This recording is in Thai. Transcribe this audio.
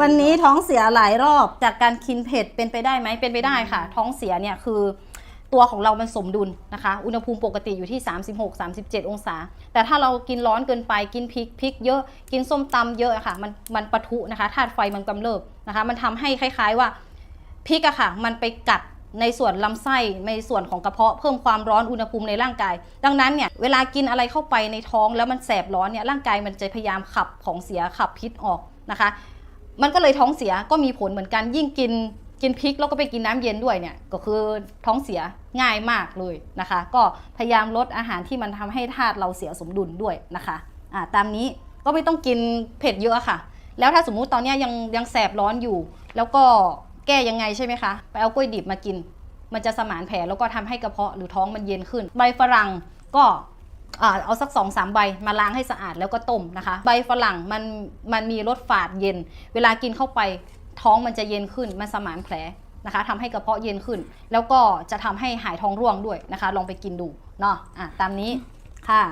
วันนี้ท้องเสียหลายรอบจากการกินเผ็ดเป็นไปได้ไหมเป็นไปได้ค่ะ ท้องเสียเนี่ยคือตัวของเรามันสมดุลนะคะ อุณหภูมิปกติอยู่ที่ 36 37 องศา แต่ถ้าเรากินร้อนเกินไปกินพริกพริกเยอะกินส้มตำเยอะอะค่ะ มันมันปะทุนะคะธาตุไฟมันกำเริบนะคะ มันทำให้คล้าย ๆว่าพริกอะค่ะ มันไปกัดในส่วนลำไส้ในส่วนของกระเพาะเพิ่มความร้อนอุณหภูมิในร่างกาย ดังนั้นเนี่ยเวลากินอะไรเข้าไปในท้องแล้วมันแสบร้อนเนี่ยร่างกายมันจะพยายามขับของเสียขับพิษออกนะคะ มันก็เลยท้องเสียก็มีผลเหมือนกันยิ่งกินกินพริกแล้วก็ไปกินน้ำเย็นด้วยเนี่ยก็คือท้องเสียง่ายมากเลยนะคะ ก็พยายามลดอาหารที่มันทำให้ธาตุเราเสียสมดุลด้วยนะคะอ่าตามนี้ก็ไม่ต้องกินเผ็ดเยอะค่ะ แล้วถ้าสมมุติตอนนี้ยังยังแสบร้อนอยู่ แล้วก็แก้ยังไงใช่ไหมคะไปเอากล้วยดิบมากิน มันจะสมานแผลแล้วก็ทำให้กระเพาะหรือท้องมันเย็นขึ้น ใบฝรั่งก็ เอาสักสองสามใบมาล้างให้สะอาดแล้วก็ต้มนะคะ ใบฝรั่งมันมันมีรสฝาดเย็น เวลากินเข้าไปท้องมันจะเย็นขึ้นมันสมานแผลนะคะทำให้กระเพาะเย็นขึ้น แล้วก็จะทำให้หายท้องร่วงด้วยนะคะ ลองไปกินดูเนาะอะตามนี้ค่ะ